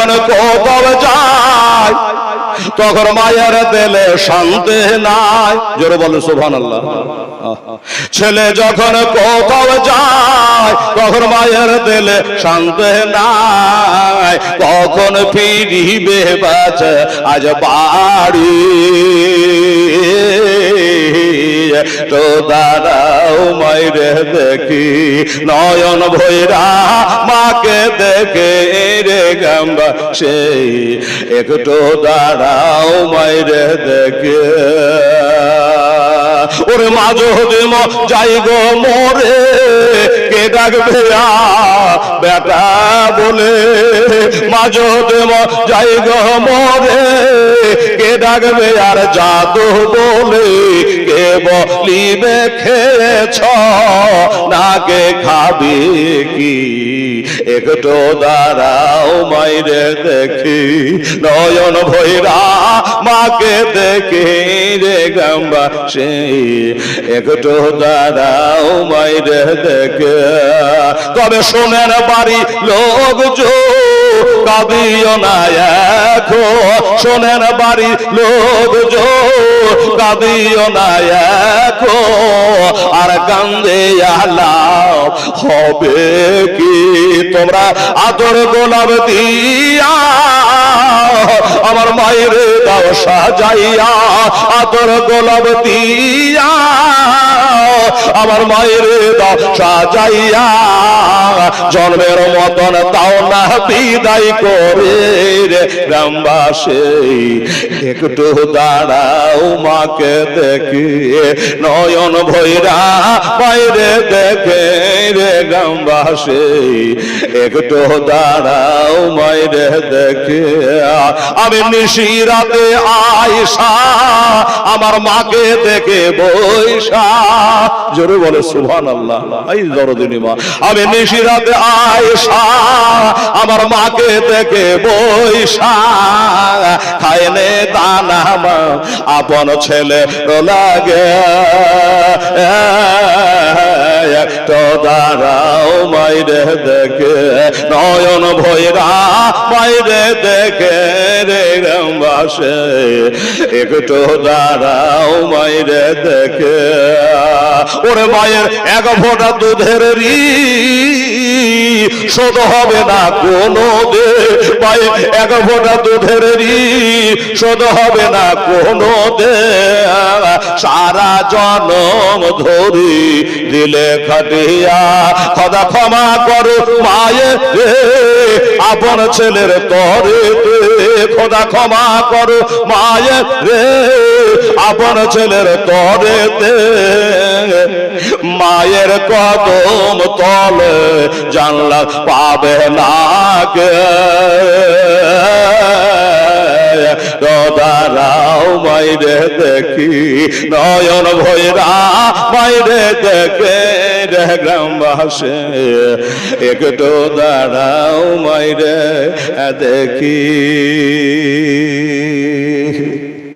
যখন কোথাও যায়, তখন মায়ের দেলে শান্তি নাই। জোরে বলে সোভান আল্লাহ ছেলে যখন কোথাও যায়, তখন মায়ের দেলে শান্তি নাই। কখন ফিরিবে বাচ্চা আজ বাড়ি। তো দাঁড়াও মাইরে দেখি, নয়ন ভৈরা মাকে দেখে রে গাম্বা সেই, একটু দাঁড়াও মাইরে দেখে। ওরে মাঝো দিম যাই গো মোরে ডাকবে বেটা বলে মাঝো দিম যাই গো মোরে। কে ডাকবে আর জাদু বলে, কে বলিবে খেয়েছ? নাকে খাবে কি? একটু দাঁড়াও মাইরে দেখি। নয়ন ভৈরা মাকে দেখে রে গাম্বা সে একটু দাঁড়াও মাইরে দেখে। তবে শোনেন বাড়ি লোক জো কাঁদিও না এখন। শোনেন বাড়ি লোক জো, কাঁদিও না এখন। আর কান্দে আলাও হবে কি? তোমরা আদর গোলাপ দিয়া আমার মায়ের দাও সাজাইয়া, আদর গোলাপ দিয়া। আমার মায়ের দাও সাজাইয়া, জন্মের মতন তাও না বিদায় করে রে গ্রামবাসী। একটু দাঁড়াও মাকে দেখি নয়ন ভৈরা বাইরে দেখে রে গ্রামবাসী। একটু দাঁড়াও মাইরে দেখে আমি নিশিরাতে আয়সা আমার মাকে দেখে বৈশা। জোরে বলে সুভান আল্লাহ এই জরদিনী মা। আমি নিশিরাতে আয়সা আমার মাকে দেখে বৈশা। খায়নে দানা আপন ছেলে লাগে। তো দাঁড়াও মাইরে দেখে, নয়ন ভৈরা মাইরে দেখে। রে গ্রামবাসে একটু দাঁড়াও মাইরে দেখে। ওরে মায়ের এক ফোঁটা দুধের রি শোধ হবে না কোনো দে মায়ের এক ফোঁটা দুধের রি শোধ হবে না কোনো দে সারা জনম ধরি দিলে খাটিয়া, খদা ক্ষমা করো মায়ে রে। আপন ছেলের তরে খোদা ক্ষমা করো মায়ের রে। আপন ছেলের তরেতে মায়ের কদম তলে জানলা পাবে না কে। দাঁড়াও মাইরে দেখি। নয়ন ভৈরা মাইরে দেখে রে গ্রামবাসে একটু দাঁড়াও মাইরে দেখি।